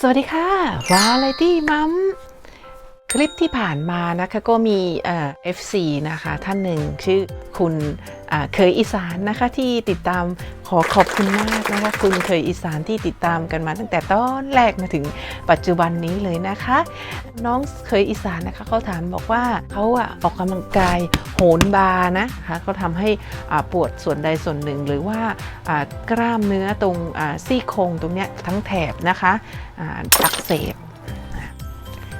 สวัสดีค่ะวาไรตี้มัม คลิปที่ผ่านมานะคะก็มีเอ่อ FC นะคะท่านหนึ่งชื่อคุณเคยอีสานนะคะที่ติดตามขอขอบคุณมากนะคะคุณเคยอีสานที่ติดตามกันมาตั้งแต่ตอนแรกมาถึงปัจจุบันนี้เลยนะคะ น้องเคยอีสานนะคะเขาถามบอกว่าเขาอะออกกำลังกายโหนบาร์นะคะเขาทำให้ปวดส่วนใดส่วนหนึ่ง หรือว่ากล้ามเนื้อตรงซี่โครงตรงเนี้ยทั้งแถบนะคะอักเสบ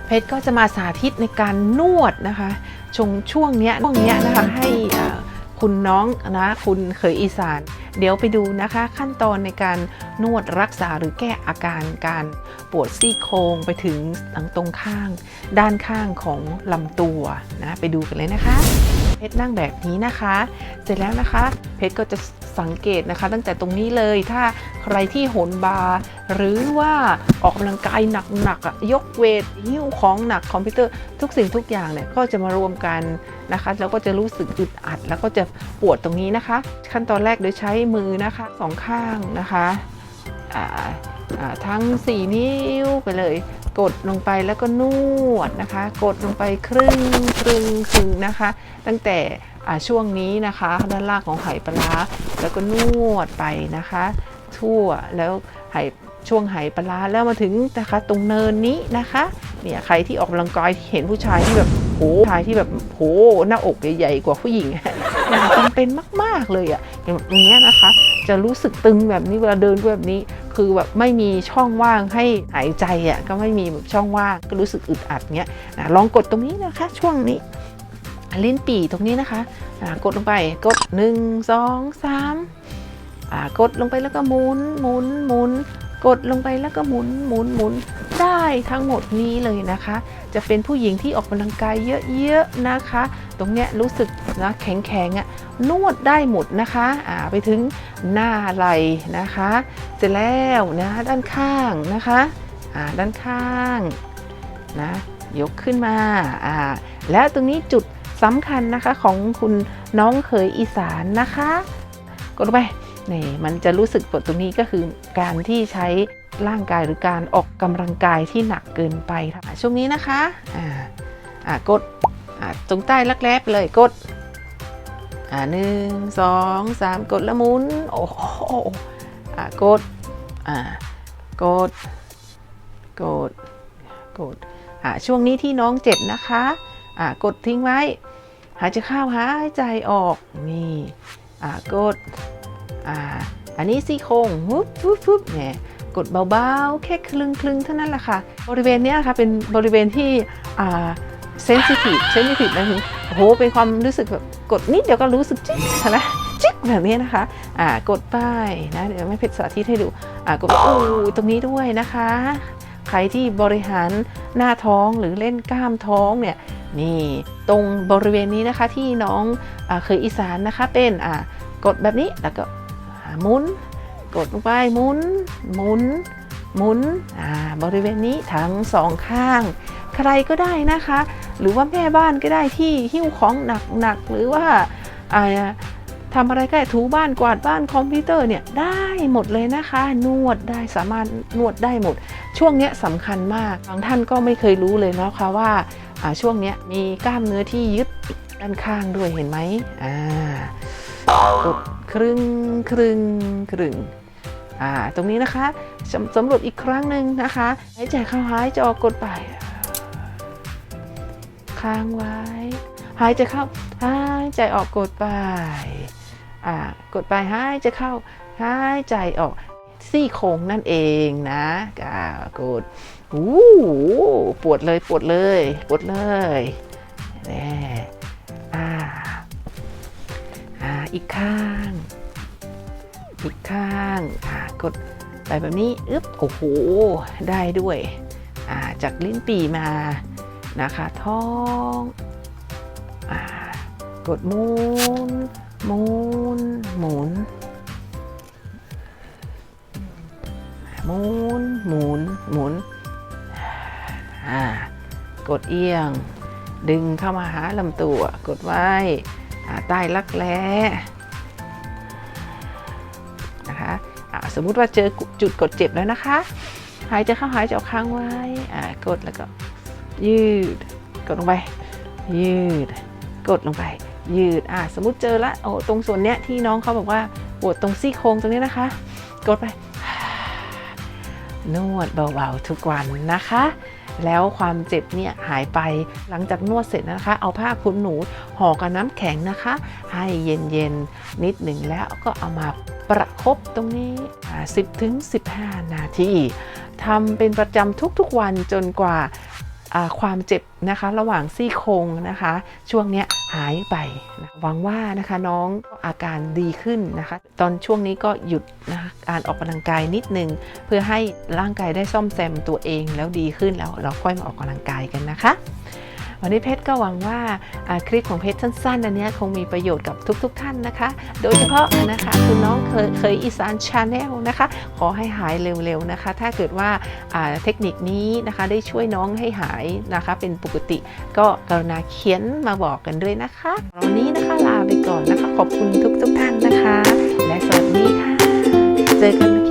เพชรก็จะมาสาธิตในการนวดนะคะชงช่วงเนี้ยช่วงเนี้ยนะคะให้คุณน้องนะคุณเคยอีสาน เดี๋ยวไปดูนะคะ ขั้นตอนในการนวดรักษาหรือแก้อาการการปวดซี่โครงไปถึงทางตรงข้าง ด้านข้างของลำตัวนะไปดูกันเลยนะคะ เพชรนั่งแบบนี้นะคะ เสร็จแล้วนะคะ เพชรก็จะ สังเกตนะคะ ตั้งแต่ตรงนี้เลยถ้าใครที่โหนบาร์หรือว่าออกกำลังกายหนักๆอะยกเวทหิ้วของหนักคอมพิวเตอร์ทุกสิ่งทุกอย่างเนี่ยก็จะมารวมกันนะคะ แล้วก็จะรู้สึกอึดอัด แล้วก็จะปวดตรงนี้นะคะ ขั้นตอนแรกโดยใช้มือนะคะสองข้างนะคะทั้ง 4 นิ้วไปเลย กดลงไปแล้วก็นวดนะคะ กดลงไปครึ่งครึ่งครึ่งนะคะ ตั้งแต่ช่วงนี้นะคะ ด้านล่างของไหปลาร้าแล้วก็นวดไปนะคะ ทั่วแล้วไหช่วงไหปลาร้าแล้วมาถึงนะคะ ตรงเนินนี้นะคะเนี่ยใครที่ออกกำลังกายเห็นผู้ชายที่แบบโหชายที่แบบโหหน้าอกใหญ่ๆกว่าผู้หญิงอยากจำเป็นมาก ๆเลยอะอย่างเงี้ยนะคะ จะรู้สึกตึงแบบนี้เวลาเดินแบบนี้ คือแบบไม่มีช่องว่างให้หายใจอะก็ไม่มีแบบช่องว่างก็รู้สึกอึดอัดเงี้ยนะลองกดตรงนี้นะคะ ช่วงนี้ ลิ้นปี่ตรงนี้นะคะอ่ากดลงไปกด 1 2 3อ่ากดลงไปแล้วก็หมุนหมุนหมุน กดลงไปแล้วก็หมุนหมุนหมุนได้ทั้งหมดนี้เลยนะคะ จะเป็นผู้หญิงที่ออกกำลังกายเยอะๆนะคะ ตรงเนี้ยรู้สึกนะแข็งๆอะนวดได้หมดนะคะอ่าไปถึงหน้าไหล่นะคะ เสร็จแล้วนะด้านข้างนะคะอ่าด้านข้างนะยกขึ้นมาอ่าแล้วตรงนี้จุดสำคัญนะคะของคุณน้องเคยอีสานนะคะ กดลงไป นี่มันจะรู้สึกปวดตรงนี้ก็คือการที่ใช้ร่างกายหรือการออกกำลังกายที่หนักเกินไปค่ะช่วงนี้นะคะอ่าอ่ากดอ่าตรงใต้รักแร้ไปเลยกดอ่าหนึ่งสองสามกดแล้วมุนโอ้โหอ่ากดอ่ากดกดกดอ่าช่วงนี้ที่น้องเจ็บนะคะอ่ากดทิ้งไว้ หายใจเข้าหายใจออกนี่อ่ากด อ่าอันนี้ซี่โครงวุบวุบวุบเนี่ยกดเบาๆ แค่คลึงคลึงๆเท่านั้นแหละค่ะ บริเวณนี้ค่ะเป็นบริเวณที่อ่าเซนซิทีฟเซนซิทีฟนะถึงโอ้โหเป็นความรู้สึกแบบกดนิดเดียวก็รู้สึกจิ๊กนะจิ๊กแบบนี้นะคะอ่ากดไปนะเดี๋ยวไม่เพชรสาธิตให้ดูอ่ากดอู้ตรงนี้ด้วยนะคะ ใครที่บริหารหน้าท้องหรือเล่นกล้ามท้องเนี่ยนี่ตรงบริเวณนี้นะคะที่น้องอาเคยอีสานนะคะเป็นอ่ากดแบบนี้แล้วก็ หมุน กดลงไปหมุนหมุนหมุนอ่าบริเวณนี้ทั้งสองข้าง ใครก็ได้นะคะ หรือว่าแม่บ้านก็ได้ที่หิ้วของหนักๆหรือว่าอ่าทำอะไรก็ได้ถูบ้านกวาดบ้านคอมพิวเตอร์เนี่ยได้หมดเลยนะคะ นวดได้สามารถนวดได้หมด ช่วงเนี้ยสำคัญมากบางท่านก็ไม่เคยรู้เลยนะคะว่าอ่าช่วงเนี้ยมีกล้ามเนื้อที่ยึดด้านข้างด้วยเห็นไหมอ่า กดครึ่งครึ่งครึ่งอ่าตรงนี้นะคะสำสำรวจอีกครั้งหนึ่งนะคะหายใจเข้าหายใจออกกดไปค้างไว้ หายใจเข้าหายใจออกกดไปอ่ากดไปหายใจเข้าหายใจออกซี่โครงนั่นเองนะอ่ากดอู้หูปวดเลยปวดเลยปวดเลยแน่อ่ อีกข้าง อีกข้างอ่ากดไปแบบนี้อึ๊บโอ้โหได้ด้วยอ่าจากลิ้นปีมานะคะท้องอ่ากดมุนมุนหมุนหมุนหมุนหมุนอ่ากดเอียง ดึงเข้ามาหาลำตัว กดไว้ ใต้รักแร้นะคะสมมุติว่าเจอจุดกดเจ็บแล้วนะคะ หายใจเข้าหายใจออกค้างไว้กดแล้วก็ยืด กดลงไป ยืด กดลงไป ยืดอะสมมุติเจอละโอ้ตรงส่วนเนี้ยที่น้องเขาบอกว่าปวดตรงซี่โครงตรงนี้นะคะ กดไป นวดเบาๆทุกวันนะคะ แล้วความเจ็บเนี่ยหายไปหลังจากนวดเสร็จนะคะ เอาผ้าคลุมหนูห่อกับน้ำแข็งนะคะ ให้เย็นๆนิดหนึ่งแล้วก็เอามาประคบตรงนี้ 10ถึง15 นาทีทำเป็นประจำทุกๆวันจนกว่า ความเจ็บนะคะระหว่างซี่โครงนะคะ ช่วงเนี้ยหายไปนะหวังว่านะคะน้องอาการดีขึ้นนะคะ ตอนช่วงนี้ก็หยุดนะคะการออกกำลังกายนิดนึง เพื่อให้ร่างกายได้ซ่อมแซมตัวเองแล้วดีขึ้นแล้วเราค่อยมาออกกำลังกายกันนะคะ วันนี้เพชรก็หวังว่าคลิปของเพชรสั้นๆอันนี้คงมีประโยชน์กับทุกๆทท่านนะคะ โดยเฉพาะนะคะคุณน้องเคยเคยอีสานชาแนลนะคะ ขอให้หายเร็วๆนะคะ ถ้าเกิดว่าอ่าเทคนิคนี้นะคะได้ช่วยน้องให้หายนะคะ เป็นปกติก็กรุณาเขียนมาบอกกันด้วยนะคะวันนี้นะคะลาไปก่อนนะคะ ขอบคุณทุกๆทท่านนะคะ และสวัสดีค่ะ เจอกัน